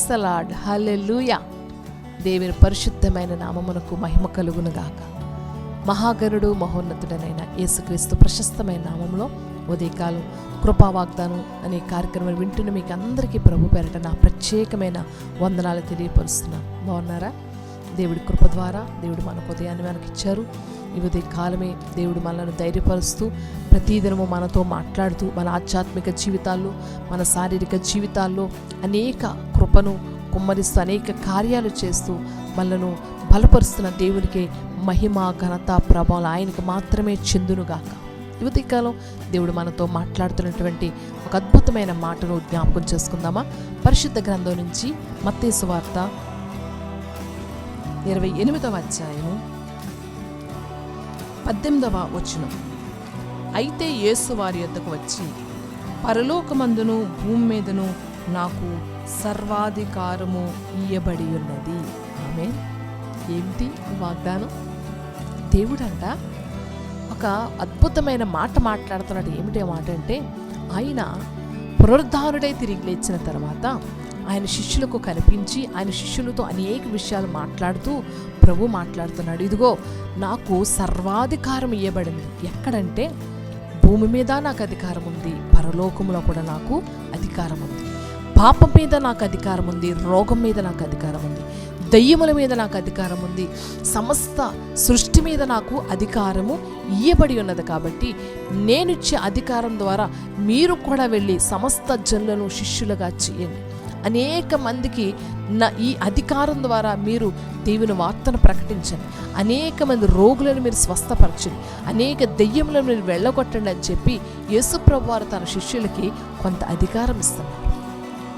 Price lord హల్లెలూయా దేవుని పరిశుద్ధమైన నామమునకు మహిమ కలుగును గాక. మహాగరుడు మహోన్నతుడనైన యేసుక్రీస్తు ప్రశస్తమైన నామంలో ఉదయకాలం కృపా వాగ్దానం అనే కార్యక్రమం వింటున్న మీకు అందరికీ ప్రభు పేరట నా ప్రత్యేకమైన వందనాలు తెలియపరుస్తున్నాను బాగున్నారా? దేవుడి కృప ద్వారా దేవుడు మనకు ఉదయాన్ని మనకిచ్చారు. ఇచ్చారు ఈ ఉదయ కాలమే దేవుడు మనల్ని ధైర్యపరుస్తూ ప్రతిదినము మనతో మాట్లాడుతూ మన ఆధ్యాత్మిక జీవితాల్లో మన శారీరక జీవితాల్లో అనేక కృపను కుమ్మరిస్తూ అనేక కార్యాలు చేస్తూ మనను బలపరుస్తున్న దేవునికి మహిమ ఘనత ప్రభావం ఆయనకు మాత్రమే చెందునుగాక యువతి కాలం దేవుడు మనతో మాట్లాడుతున్నటువంటి ఒక అద్భుతమైన మాటను జ్ఞాపకం చేసుకుందామా? పరిశుద్ధ గ్రంథం నుంచి మత్తేసు వార్త ఇరవై ఎనిమిదవ అధ్యాయము. పద్దెనిమిదవ వచనం. అయితే యేసు వారి యొద్దకు వచ్చి పరలోకమందును భూమి మీదను నాకు సర్వాధికారము ఇయ్యబడి ఉన్నది ఆమె ఏమిటి వాగ్దానం? దేవుడంట ఒక అద్భుతమైన మాట మాట్లాడుతున్నాడు. ఏమిటి మాట అంటే ఆయన పునరుద్ధారుడై తిరిగి లేచిన తర్వాత ఆయన శిష్యులకు కనిపించి ఆయన శిష్యులతో అనేక విషయాలు మాట్లాడుతూ ప్రభు మాట్లాడుతున్నాడు. ఇదిగో నాకు సర్వాధికారం ఇవ్వబడింది ఎక్కడంటే భూమి మీద నాకు అధికారం ఉంది. పరలోకములో కూడా నాకు అధికారం ఉంది. పాపం మీద నాకు అధికారం ఉంది. రోగం మీద నాకు అధికారం ఉంది. దయ్యముల మీద నాకు అధికారం ఉంది. సమస్త సృష్టి మీద నాకు అధికారము ఇయ్యబడి ఉన్నది కాబట్టి నేనిచ్చే అధికారం ద్వారా మీరు కూడా వెళ్ళి సమస్త జనులను శిష్యులుగా చేయండి. అనేక మందికి నా ఈ అధికారం ద్వారా మీరు దేవుని వార్తను ప్రకటించండి. అనేక మంది రోగులను మీరు స్వస్థపరచండి. అనేక దెయ్యములను మీరు వెళ్ళగొట్టండి అని చెప్పి యేసుప్రభు వారు తన శిష్యులకి కొంత అధికారం ఇస్తున్నారు.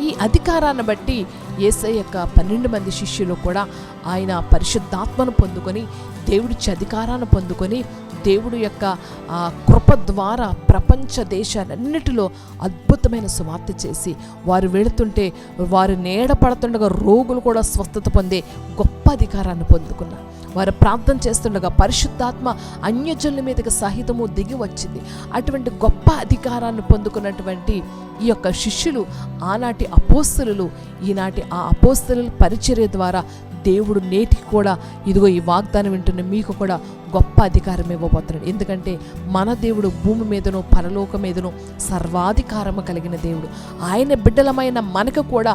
ఈ అధికారాన్ని బట్టి ఏసై యొక్క పన్నెండు మంది శిష్యులు కూడా ఆయన పరిశుద్ధాత్మను పొందుకొని దేవుడిచ్చి అధికారాన్ని పొందుకొని దేవుడు యొక్క ఆ కృప ద్వారా ప్రపంచ దేశాలన్నిటిలో అద్భుతమైన సువార్త చేసి వారు వెళుతుంటే వారు నీడ పడుతుండగా రోగులు కూడా స్వస్థత పొందే గొప్ప అధికారాన్ని పొందుకున్నారు. వారు ప్రార్థన చేస్తుండగా పరిశుద్ధాత్మ అన్యజనుల మీదకి సహితము దిగి వచ్చింది. అటువంటి గొప్ప అధికారాన్ని పొందుకున్నటువంటి ఈ యొక్క శిష్యులు ఆనాటి అపోస్తులు ఈనాటి ఆ అపోస్తుల పరిచర్య ద్వారా దేవుడు నేటికి కూడా ఇదిగో ఈ వాగ్దానం వింటున్న మీకు కూడా గొప్ప అధికారం ఇవ్వబోతున్నాడు. ఎందుకంటే మన దేవుడు భూమి మీదను పరలోక మీదను సర్వాధికారము కలిగిన దేవుడు. ఆయన బిడ్డలమైన మనకు కూడా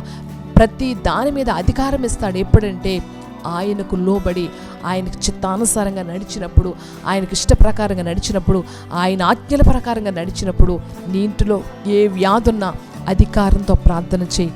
ప్రతి దాని మీద అధికారం ఇస్తాడు. ఎప్పుడంటే ఆయనకు లోబడి ఆయనకు చిత్తానుసారంగా నడిచినప్పుడు ఆయనకు ఇష్ట ప్రకారంగా నడిచినప్పుడు ఆయన ఆజ్ఞల ప్రకారంగా నడిచినప్పుడు నీ ఇంటిలో ఏ వ్యాధున్నా అధికారంతో ప్రార్థన చేయి.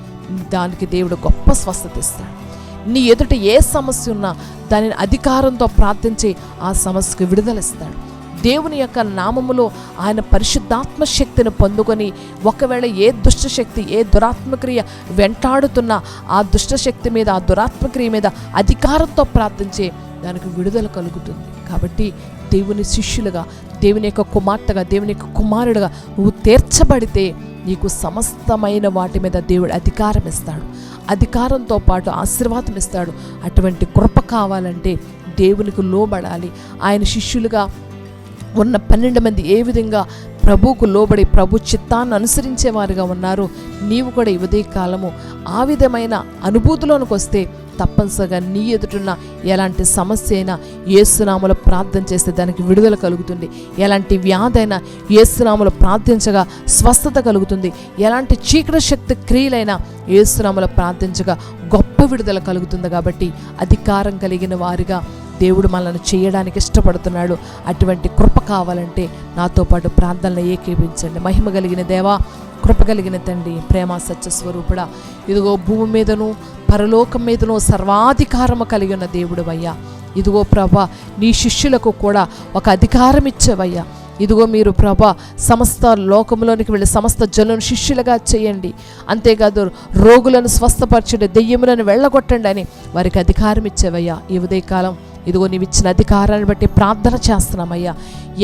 దానికి దేవుడు గొప్ప స్వస్థత ఇస్తాడు. నీ ఎదుట ఏ సమస్య ఉన్నా దానిని అధికారంతో ప్రార్థించి ఆ సమస్యకు విడుదలిస్తాడు. దేవుని యొక్క నామములో ఆయన పరిశుద్ధాత్మ శక్తిని పొందుకొని ఒకవేళ ఏ దుష్టశక్తి ఏ దురాత్మక్రియ వెంటాడుతున్నా ఆ దుష్టశక్తి మీద ఆ దురాత్మక్రియ మీద అధికారంతో ప్రార్థించే దానికి విడుదల కలుగుతుంది. కాబట్టి దేవుని శిష్యులుగా దేవుని యొక్క కుమార్తెగా దేవుని యొక్క కుమారుడుగా నువ్వు తీర్చబడితే నీకు సమస్తమైన వాటి మీద దేవుడు అధికారం ఇస్తాడు. అధికారంతో పాటు ఆశీర్వాదం ఇస్తాడు. అటువంటి కృప కావాలంటే దేవునికి లోబడాలి. ఆయన శిష్యులుగా ఉన్న పన్నెండు మంది ఏ విధంగా ప్రభువుకు లోబడి ప్రభు చిత్తాన్ని అనుసరించేవారుగా ఉన్నారు నీవు కూడా ఈ ఉదయకాలము ఆ విధమైన అనుభూతిలోనికి వస్తే తప్పనిసరిగా నీ ఎదుటున్న ఎలాంటి సమస్య అయినా ఏసునామలో ప్రార్థన చేస్తే దానికి విడుదల కలుగుతుంది. ఎలాంటి వ్యాధి అయినా ఏసునామలో ప్రార్థించగా స్వస్థత కలుగుతుంది. ఎలాంటి చీకటి శక్తి క్రియలైనా ఏసునామలో ప్రార్థించగా గొప్ప విడుదల కలుగుతుంది కాబట్టి అధికారం కలిగిన వారిగా దేవుడు మనల్ని చేయడానికి ఇష్టపడుతున్నాడు. అటువంటి కృప కావాలంటే నాతో పాటు ప్రార్థనలు ఏకీపించండి మహిమ కలిగిన దేవా కృప కలిగిన తండ్రి ప్రేమ సత్య స్వరూపుడా. ఇదిగో భూమి మీదను పరలోకం మీదను సర్వాధికారము కలిగి ఉన్న దేవుడు అయ్యా ఇదిగో ప్రభా నీ శిష్యులకు కూడా ఒక అధికారం ఇచ్చేవయ్యా. ఇదిగో మీరు ప్రభా సమస్త లోకంలోనికి వెళ్ళి సమస్త జనులను శిష్యులుగా చేయండి. అంతేకాదు రోగులను స్వస్థపరచండి దెయ్యములను వెళ్ళగొట్టండి అని వారికి అధికారం ఇచ్చేవయ్యా. ఈ ఉదయకాలం ఇదిగో నీవు ఇచ్చిన అధికారాన్ని బట్టి ప్రార్థన చేస్తున్నామయ్యా.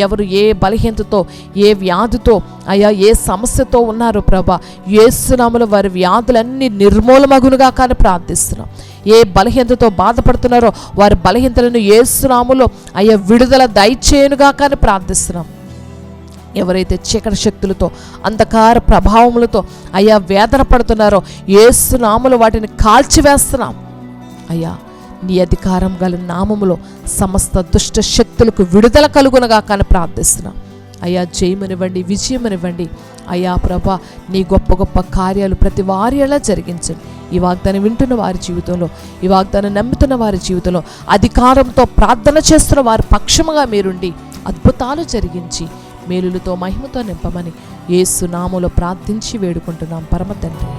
ఎవరు ఏ బలహీనతతో ఏ వ్యాధితో అయ్యా ఏ సమస్యతో ఉన్నారు ప్రభా ఏసునాములు వారి వ్యాధులన్నీ నిర్మూలమగునుగా కానీ ప్రార్థిస్తున్నాం. ఏ బలహీనతతో బాధపడుతున్నారో వారి బలహీనతలను ఏసునాములు అయ్యా విడుదల దయచేయునుగా కానీ ప్రార్థిస్తున్నాం. ఎవరైతే చీకటి శక్తులతో అంధకార ప్రభావములతో అయ్యా వేదన పడుతున్నారో ఏసునాములు వాటిని కాల్చివేస్తున్నాం. అయ్యా నీ అధికారం గల నామములో సమస్త దుష్ట శక్తులకు విడుదల కలుగునగా కానీ ప్రార్థిస్తున్నాం. అయ్యా జయమనివ్వండి విజయమనివ్వండి. అయ్యా ప్రభ నీ గొప్ప గొప్ప కార్యాలు ప్రతి వారి ఎలా జరిగించండి. ఈ వాగ్దానం వింటున్న వారి జీవితంలో ఈ వాగ్దానం నమ్ముతున్న వారి జీవితంలో అధికారంతో ప్రార్థన చేస్తున్న వారి పక్షముగా మీరుండి అద్భుతాలు జరిగించి మేలులతో మహిమతో నింపమని ఏసునాములో ప్రార్థించి వేడుకుంటున్నాం. పరమ తండ్రి